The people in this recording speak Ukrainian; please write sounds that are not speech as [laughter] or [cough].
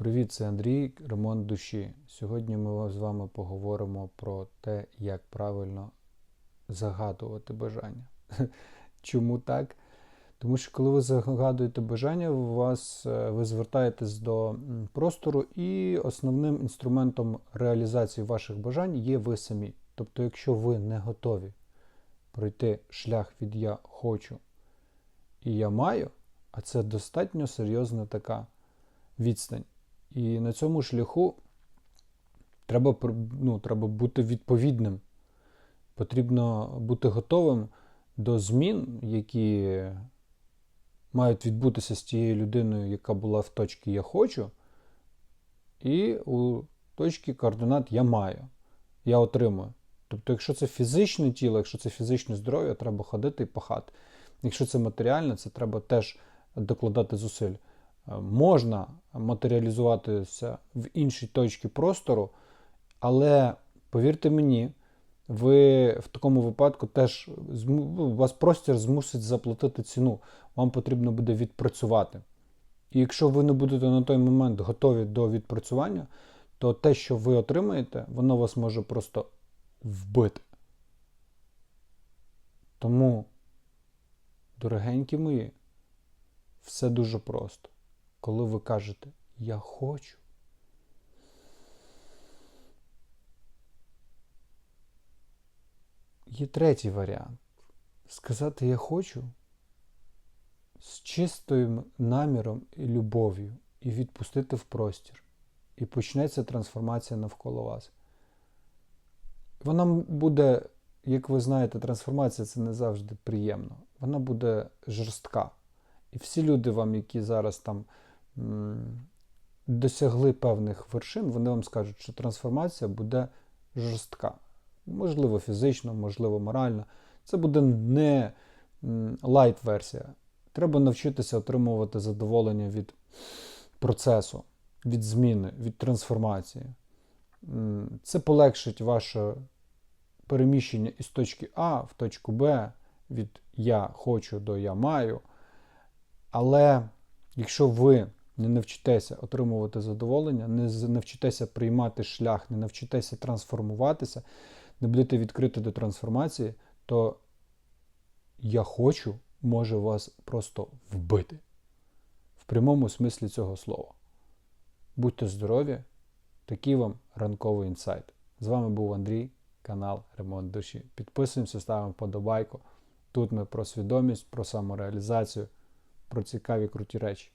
Привіт, це Андрій, ремонт душі. Сьогодні ми з вами поговоримо про те, як правильно загадувати бажання. [laughs] Чому так? Тому що коли ви загадуєте бажання, у вас, е, ви звертаєтесь до простору, і основним інструментом реалізації ваших бажань є ви самі. Тобто, якщо ви не готові пройти шлях від я хочу і я маю, а це достатньо серйозна така відстань. І на цьому шляху треба, ну, треба бути відповідним. Потрібно бути готовим до змін, які мають відбутися з тією людиною, яка була в точці Я хочу, і у точці координат Я маю, я отримую. Тобто, якщо це фізичне тіло, якщо це фізичне здоров'я, треба ходити і пахати. Якщо це матеріальне, це треба теж докладати зусиль. Можна матеріалізуватися в іншій точці простору, але повірте мені, ви в такому випадку теж ну, вас простір змусить заплатити ціну. Вам потрібно буде відпрацювати. І якщо ви не будете на той момент готові до відпрацювання, то те, що ви отримаєте, воно вас може просто вбити. Тому, дорогенькі мої, все дуже просто. Коли ви кажете Я хочу. Є третій варіант. Сказати Я хочу з чистим наміром і любов'ю, і відпустити в простір. І почнеться трансформація навколо вас. Вона буде, як ви знаєте, трансформація це не завжди приємно. Вона буде жорстка. І всі люди вам, які зараз там досягли певних вершин, вони вам скажуть, що трансформація буде жорстка. Можливо, фізично, можливо, морально. Це буде не лайт-версія. Треба навчитися отримувати задоволення від процесу, від зміни, від трансформації. Це полегшить ваше переміщення із точки А в точку Б від я хочу до я маю. Але якщо ви не навчитеся отримувати задоволення, не навчитеся приймати шлях, не навчитеся трансформуватися, не будете відкриті до трансформації, то я хочу може вас просто вбити. В прямому смислі цього слова. Будьте здорові! Такий вам ранковий інсайт. З вами був Андрій, канал Ремонт Душі. Підписуємося, ставимо подобайку. Тут ми про свідомість, про самореалізацію, про цікаві круті речі.